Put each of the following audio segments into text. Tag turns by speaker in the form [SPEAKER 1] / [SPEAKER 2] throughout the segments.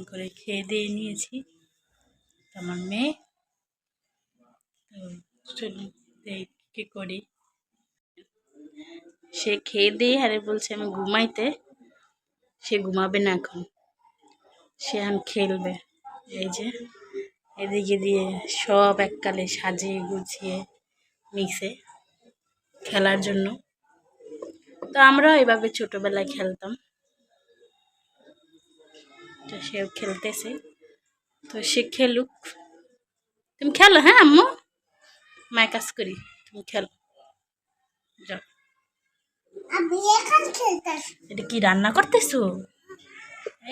[SPEAKER 1] এখন করে খেয়ে দিয়ে নিয়েছি। আমার মেয়ে তো দেখ কী করি। সে খেয়ে দিয়ে আরে বলছে আমি ঘুমাইতে, সে ঘুমাবে না এখন। সে এখন খেলবে। এই যে এদিকে দিয়ে সব এককালে সাজিয়ে গুছিয়ে মিশে খেলার জন্য। তো আমরাও এভাবে ছোটোবেলায় খেলতাম। সেও খেলতেছে। তো সে খেলুক। তুমি খেলো হ্যাঁ আম্মু? মায় কাজ করি তুমি খেলো। যাও। এটা কি রান্না করতেছো?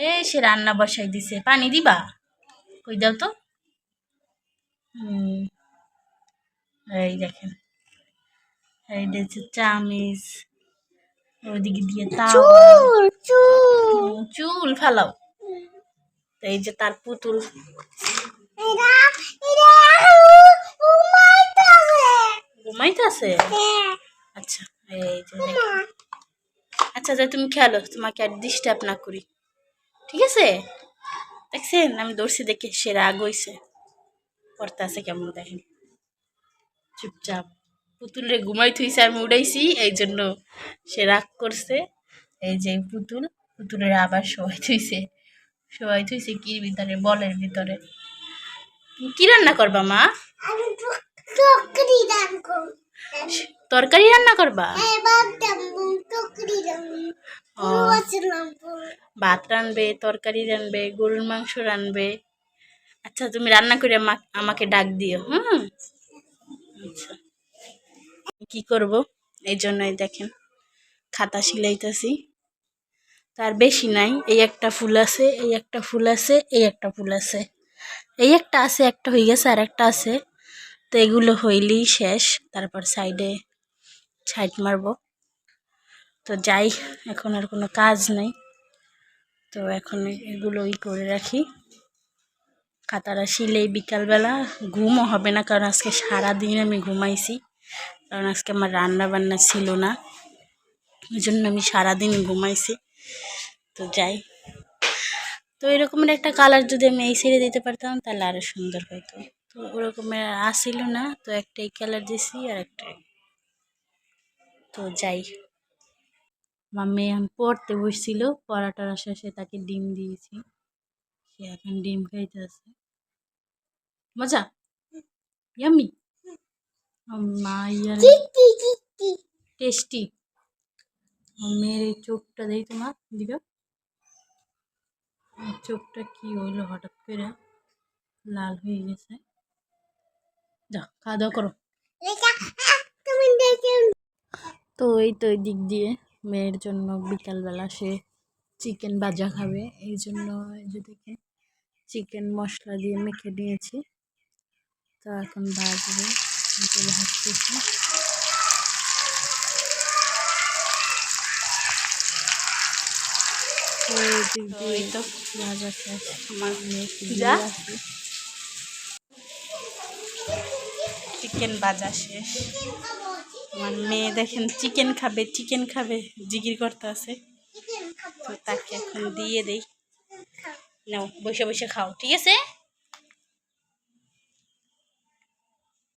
[SPEAKER 1] এই সে রান্না বসাই দিছে। পানি দিবা? কই দাও তো। এই দেখেন। এই দেখছে চামিচ ওইদিকে দিয়ে তাও
[SPEAKER 2] চুল। চুল
[SPEAKER 1] ফেলাও। তো এই যে তার পুতুল। ঘুমাইতেছে।
[SPEAKER 2] হ্যাঁ।
[SPEAKER 1] আচ্ছা এই যে আচ্ছা যে তুমি খেলো তোমাকে আর ডিস্টার্ব না করি। ঠিক আছে? দেখছেন? আমি দর্শি দেখে সে রাগ হইছে। পড়তে আছে কেমন দেখেন। চুপচাপ। পুতুলে ঘুমাই থুইছে আমি উড়াইছি এই জন্য সে রাগ করছে। এই যে পুতুল পুতুলের আবার সবাই থুইছে। শোয়াই থুইছে কির ভিতরে বলের ভিতরে। তুমি কি রান্না করবা মা? তরকারি রান্না করবা। ও। ভাত রানবে তরকারি রানবে গরুর মাংস রানবে। আচ্ছা তুমি রান্না করে আমা- আমাকে ডাক দিও হুম? আচ্ছা। কি করব? এই জন্যই দেখেন খাতা সিলাইতেছি। তার বেশি নাই, এই একটা ফুল আছে, এই একটা ফুল আছে, এই একটা ফুল আছে। এই একটা আছে, একটা হয়ে গেছে, আর একটা আছে। তো এগুলো হইলেই শেষ, তারপর সাইডে ছাইট মারবো। তো যাই, এখন আর কোনো কাজ নাই। তো এখন এগুলোই করে রাখি। খাতাটা শিলেই বিকালবেলা ঘুমও হবে না, কারণ আজকে সারাদিন আমি ঘুমাইছি। কারণ আজকে আমার রান্না বান্না ছিল না। ওই জন্য আমি সারাদিন ঘুমাইছি। তো যাই। তো এরকমের একটা কালার যদি আমি এই ছেড়ে দিতে পারতাম তাহলে আরও সুন্দর হতো তো ওরকমের আসিল না তো একটা এই কালার দিছি আর একটা তো যাই। আমার মেয়ে এখন পড়তে বসছিল পড়াটার শেষে তাকে ডিম দিয়েছি। সে এখন ডিম খাইতেছে। মজা? ইয়ামি টেস্টি মেয়ের এই চোখটা দেই তোমার দিকে চোখটা কি হইল হঠাৎ করে? লাল হয়ে গেছে। যা, খাওয়া দাওয়া করো। তো এই তো এই দিক দিয়ে মেয়ের জন্য বিকালবেলা সে চিকেন ভাজা খাবে। এই জন্য যে দেখে চিকেন মশলা দিয়ে মেখে নিয়েছি। তো এখন এই যে দিয়ে তো আমার
[SPEAKER 2] যা।
[SPEAKER 1] চিকেন ভাজা শেষ। আমার মেয়ে দেখেন চিকেন খাবে চিকেন খাবে জিগির করতে আছে। তো তাকে এখন দিয়ে দেই। না বসে বসে খাও ঠিক আছে?